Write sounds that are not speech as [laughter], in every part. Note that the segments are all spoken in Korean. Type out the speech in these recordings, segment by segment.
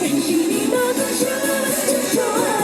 당신이 모든 걸 좋아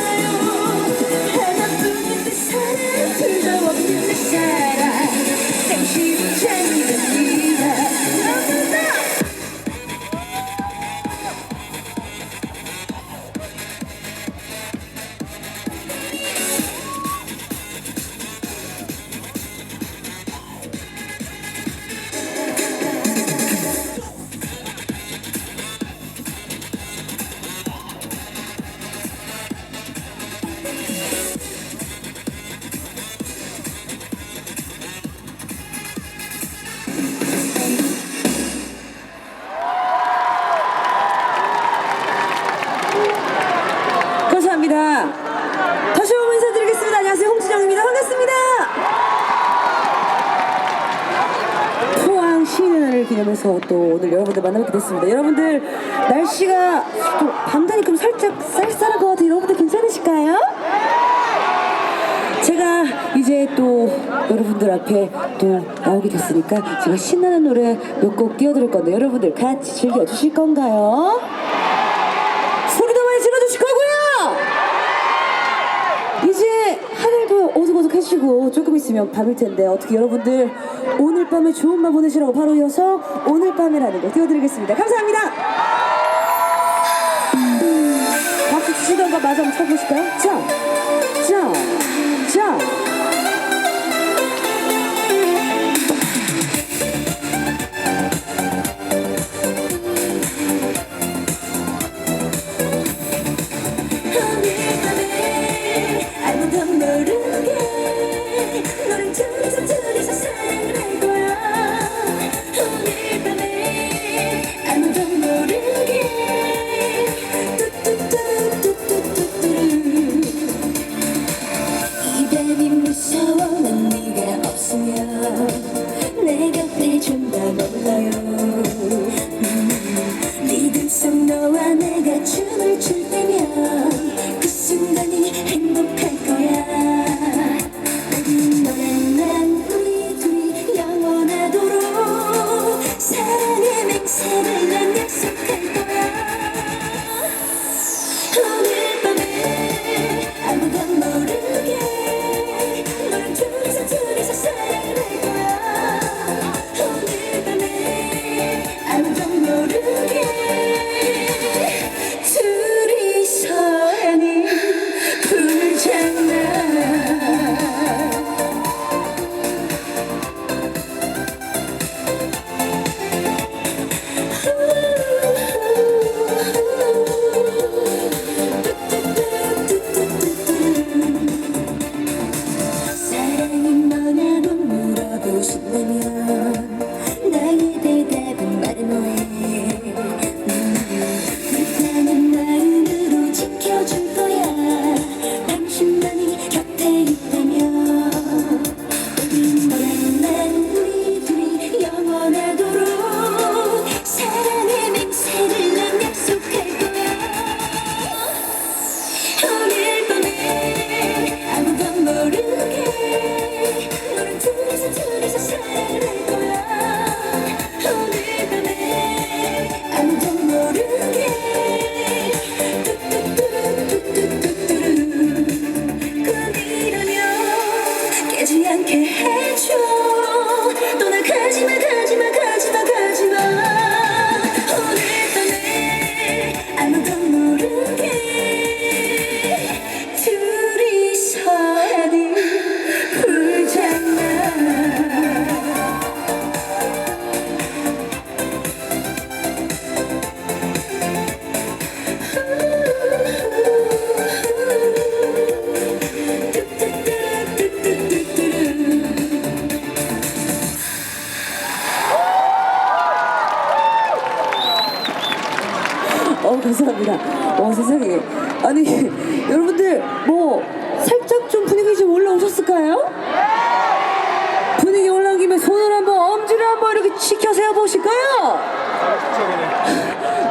또 오늘 여러분들 만나뵙게 됐습니다. 여러분들 날씨가 좀 밤새니 좀 살짝 쌀쌀한 것 같아요. 여러분들 괜찮으실까요? 제가 이제 또 여러분들 앞에 또 나오게 됐으니까 제가 신나는 노래 몇 곡 띄워드릴 건데 여러분들 같이 즐겨주실 건가요? 드시고 조금 있으면 밤일 텐데 어떻게 여러분들 오늘 밤에 좋은 밤 보내시라고 바로 이어서 오늘 밤이라는 거 띄워드리겠습니다. 감사합니다. 음, 박수 주시던가 마저 한번 쳐보실까요? 자.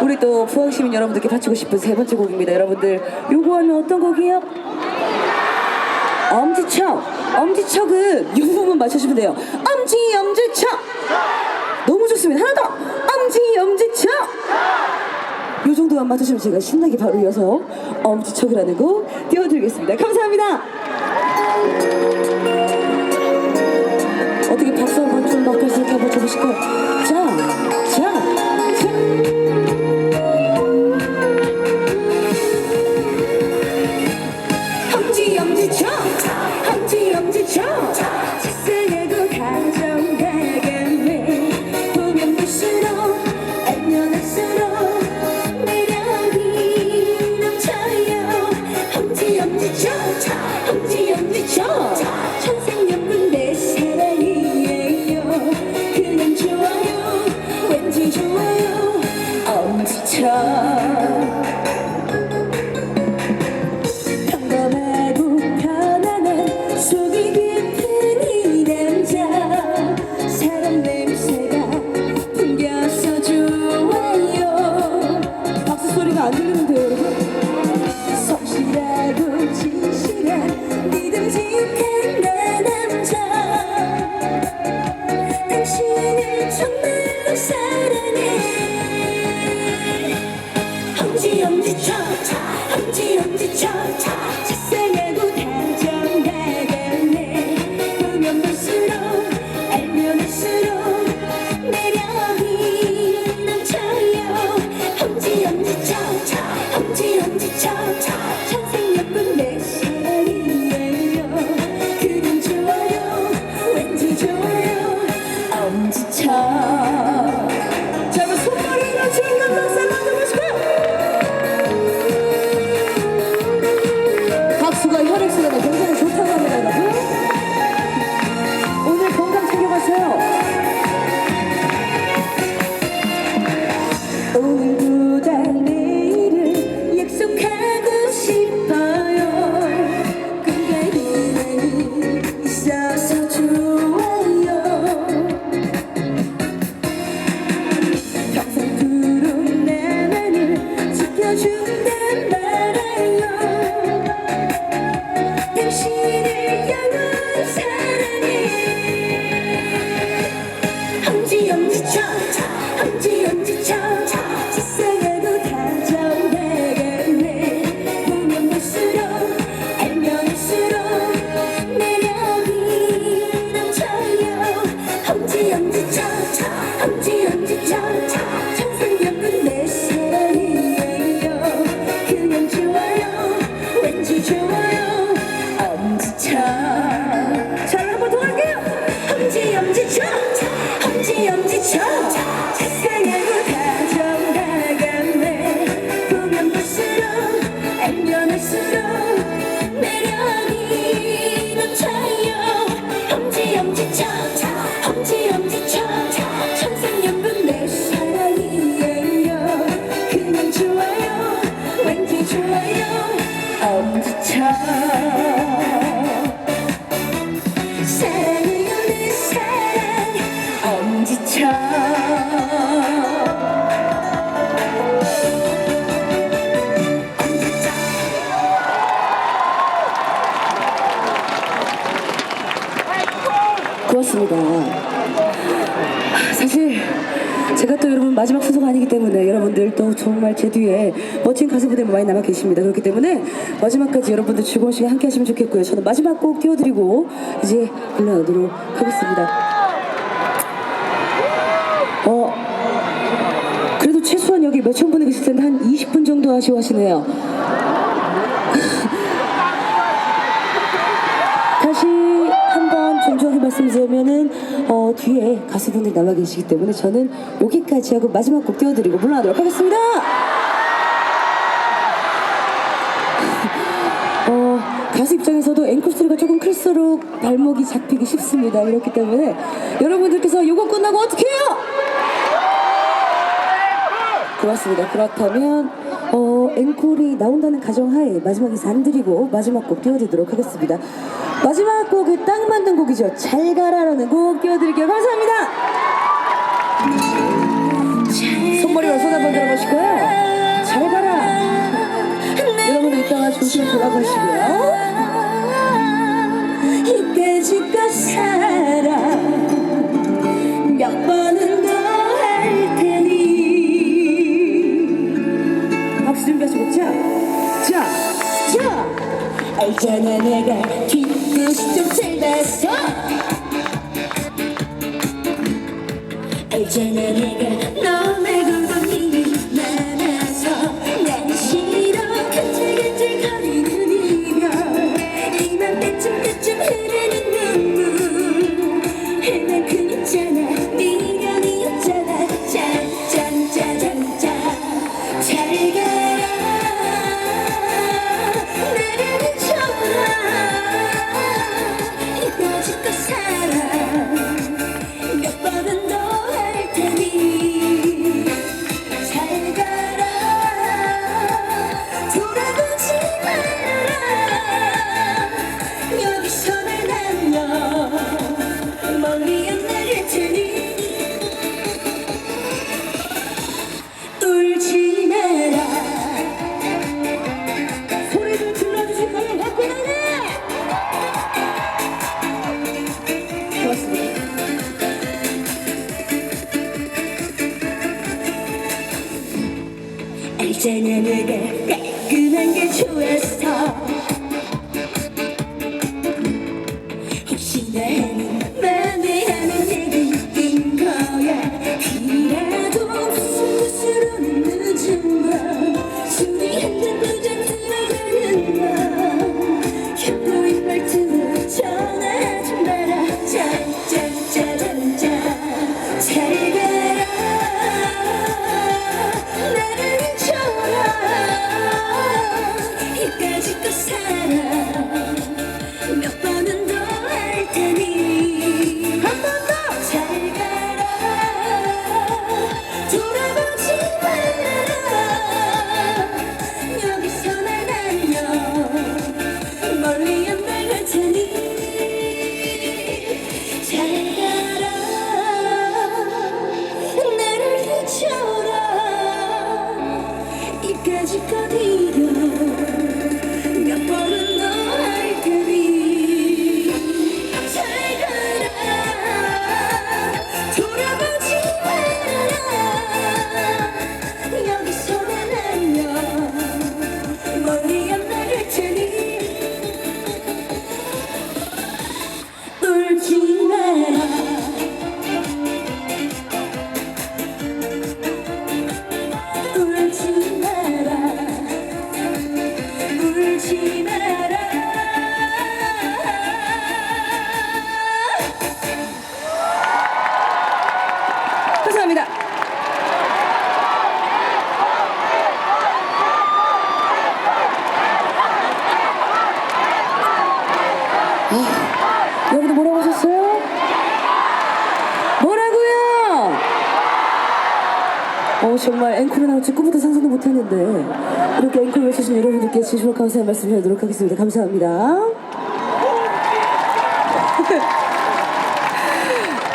우리 또 부항시민 여러분들께 바치고 싶은 세 번째 곡입니다. 여러분들 요거하면 어떤 곡이에요? 엄지척! 엄지척은 요 부분 맞춰주면 돼요. 엄지 엄지척! 너무 좋습니다. 하나 더! 엄지 엄지척! 요 정도만 맞춰주면 제가 신나게 바로 이어서 엄지척이라는 곡 띄워드리겠습니다. 감사합니다. 어떻게 박수 한번 좀 넣고 슬 해보고 싶어요. 자. 가수분들 많이 남아 계십니다. 그렇기 때문에 마지막까지 여러분들 즐거운 시간 함께 하시면 좋겠고요. 저는 마지막 곡 띄워드리고 이제 불러오도록 하겠습니다. 어, 그래도 최소한 여기 몇천 분이 계실 텐데 한 20분 정도 아쉬워하시네요. [laughs] 다시 한번 존중하게 말씀드리면은 어, 뒤에 가수분들 남아 계시기 때문에 저는 여기까지 하고 마지막 곡 띄워드리고 물러나도록 하겠습니다. 가수 입장에서도 앵콜 소리가 조금 클수록 발목이 잡히기 쉽습니다. 그렇기 때문에 여러분들께서 이거 끝나고 어떻게 해요? 그렇습니다. 그렇다면 어, 앵콜이 나온다는 가정하에 마지막에 잔드리고 마지막 곡 띄워드리도록 하겠습니다. 마지막 곡은 딱 만든 곡이죠. 잘 가라라는 곡 띄워드릴게요. 감사합니다. 손머리와 손 한번 들어보실까요? 잘 가라. 조심히 돌아가시고요. 이때지껏 살아 몇 번은 더 할 테니 박수 준비하시고 자, 자, 자. 알잖아 내가 뒤끝이 좀 짧아서 알잖아 내가 너 이맘때 아, 여러분들 뭐라고 하셨어요? 뭐라고요? 어 정말 앵콜을 나올 줄 꿈부터 상상도 못했는데 이렇게 앵콜 외쳐주신 여러분들께 진심으로 감사의 말씀 드리도록 하겠습니다. 감사합니다. [laughs]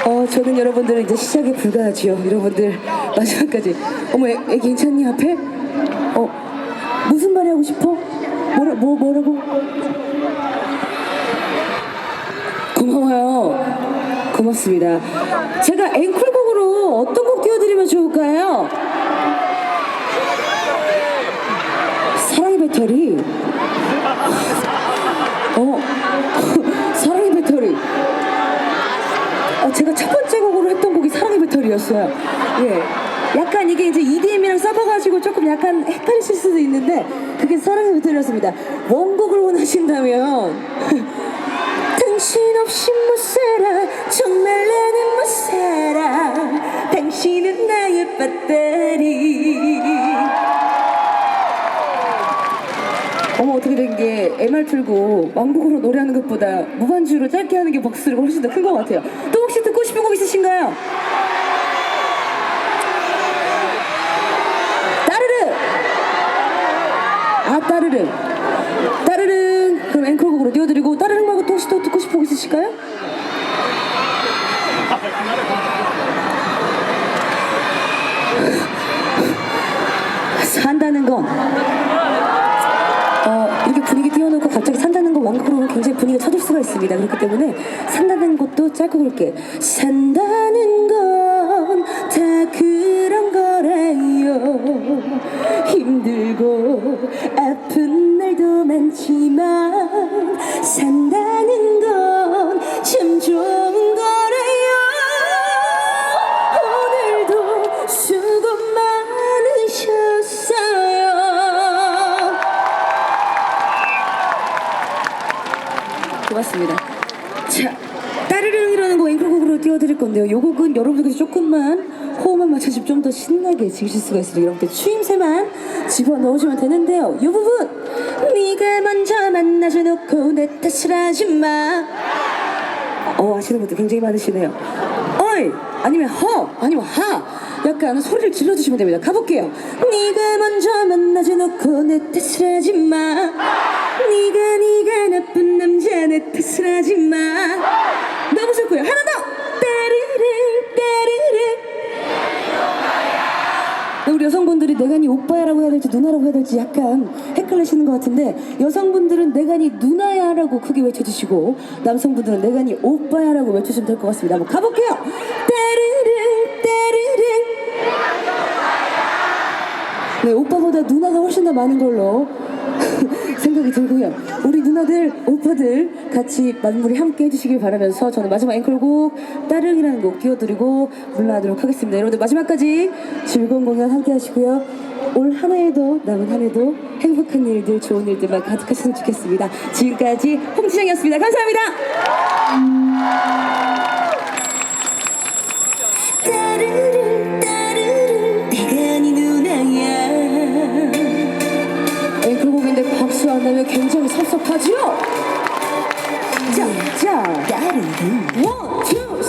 어, 저는 여러분들은 이제 시작에 불과하지요. 여러분들 마지막까지. 어머, 애, 애 괜찮니 앞에? 어, 무슨 말이 하고 싶어? 뭐라, 뭐, 뭐라고? 고마워요. 고맙습니다. 제가 앵콜곡으로 어떤 곡 띄워드리면 좋을까요? 사랑의 배터리. 어, [laughs] 사랑의 배터리. 어, 제가 첫 번째 곡으로 했던 곡이 사랑의 배터리였어요. 예. 약간 이게 이제 EDM이랑 섞어가지고 조금 약간 헷갈리실 수도 있는데 그게 사랑의 배터리였습니다. 원곡을 원하신다면 [laughs] 당신 없이 못 살아. 정말 나는 못 살아. 당신은 나의 배터리. 어머 어떻게 된 게 MR 틀고 왕곡으로 노래하는 것보다 무반주로 짧게 하는 게 박수가 훨씬 더 큰 것 같아요. 또 혹시 듣고 싶은 곡 있으신가요? 따르르! 따르릉 따르릉 그럼 앵콜곡으로 띄워드리고 말고 또 혹시 또 듣고 싶은 곡 있으실까요? 산다는 건 어, 이렇게 분위기 띄워놓고 갑자기 산다는 거 완곡으로 굉장히 분위기가 쳐질 수가 있습니다. 그렇기 때문에 산다는 것도 짧고 굵게 산다는 건 다 그런 거래요. 힘들고 아픈 날도 많지만 산다는 건 참 좋은 거래요. 오늘도 수고 많으셨어요. 고맙습니다. 자, 따르릉이라는 거 앵콜곡으로 띄워드릴 건데요. 요 곡은 여러분들께서 조금만 호흡만 맞춰주면 좀 더 신나게 즐기실 수가 있습니다. 여러분들 추임새만 집어넣으시면 되는데요. 이 부분 네가 먼저 만나줘 놓고 내 탓을 하지 마. 어 아시는 분들 굉장히 많으시네요. 어이 아니면 허 아니면 하 약간 소리를 질러주시면 됩니다. 가볼게요. 네가 먼저 만나줘 놓고 내 탓을 하지 마. 네가 네가 나쁜 남자 내 탓을 하지 마. 내간이 오빠야라고 해야 될지 누나라고 해야 될지 약간 헷갈리시는 것 같은데 여성분들은 내간이 누나야라고 크게 외쳐주시고 남성분들은 내간이 오빠야라고 외쳐주시면 될 것 같습니다. 한번 가볼게요. 따르릉 따르릉 네, 오빠보다 누나가 훨씬 더 많은 걸로 생각이 들고요. 우리 누나들, 오빠들 같이 만물이 함께 해주시길 바라면서 저는 마지막 앵콜곡 따릉이라는 곡 띄워드리고 물러나도록 하겠습니다. 여러분들 마지막까지 즐거운 공연 함께 하시고요. 올 한 해에도 남은 한 해도 행복한 일들, 좋은 일들만 가득하셨으면 좋겠습니다. 지금까지 홍지정이었습니다. 감사합니다. 나면 굉장히 섭섭하죠? 자, 자, 따르릉 원, 투,